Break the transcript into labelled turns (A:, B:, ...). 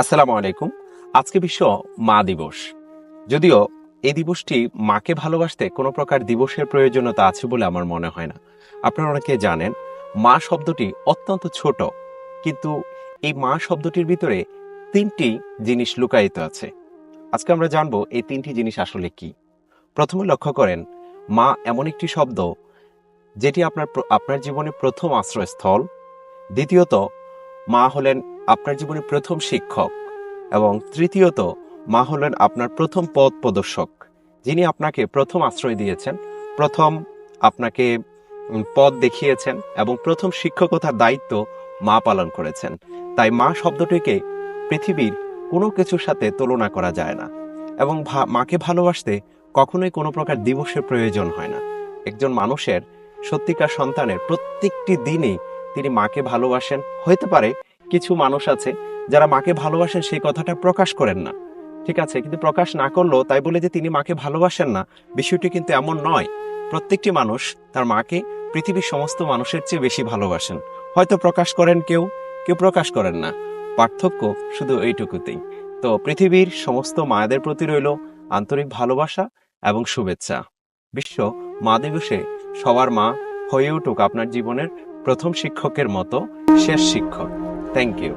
A: আসসালামু আলাইকুম। আজকে বিশ্ব মা দিবস। যদিও এই দিবসটি মাকে ভালোবাসতে কোনো প্রকার দিবসের প্রয়োজনীয়তা আছে বলে আমার মনে হয় না। আপনারা অনেকে জানেন, মা শব্দটি অত্যন্ত ছোট, কিন্তু এই মা শব্দটির ভিতরে তিনটি জিনিস লুকায়িত আছে। আজকে আমরা জানব এই তিনটি জিনিস আসলে কি। প্রথমে লক্ষ্য করেন, মা এমন একটি শব্দ যেটি আপনার আপনার জীবনে প্রথম আশ্রয়স্থল। দ্বিতীয়ত মা হলেন আপনার জীবনের প্রথম শিক্ষক এবং তৃতীয়ত, মা হলেন আপনার প্রথম পথ প্রদর্শক, যিনি আপনাকে প্রথম আশ্রয় দিয়েছেন, প্রথম আপনাকে পথ দেখিয়েছেন এবং প্রথম শিক্ষকতার দায়িত্ব মা পালন করেছেন। তাই মা শব্দটিকে পৃথিবীর কোনো কিছুর সাথে তুলনা করা যায় না এবং মাকে ভালোবাসতে কখনোই কোনো প্রকার দিবসের প্রয়োজন হয় না। একজন মানুষের সত্যিকার সন্তানের প্রত্যেকটি দিনই তিনি মাকে ভালোবাসেন। হইতে পারে কিছু মানুষ আছে যারা মাকে ভালোবাসেন, সেই কথাটা প্রকাশ করেন না। ঠিক আছে, কিন্তু প্রকাশ না করলেও তাই বলে যে তিনি মাকে ভালোবাসেন না, বিষয়টি কিন্তু এমন নয়। প্রত্যেকটি মানুষ তার মাকে পৃথিবীর সমস্ত মানুষের চেয়ে বেশি ভালোবাসেন। হয়তো প্রকাশ করেন কেউ কেউ প্রকাশ করেন না। পার্থক্য শুধু এইটুকুতেই। তো পৃথিবীর সমস্ত মায়েদের প্রতি রইল আন্তরিক ভালোবাসা এবং শুভেচ্ছা। বিশ্ব মা দিবসে সবার মা হয়ে উঠুক আপনার জীবনের প্রথম শিক্ষকের মতো শেষ শিক্ষক। Thank you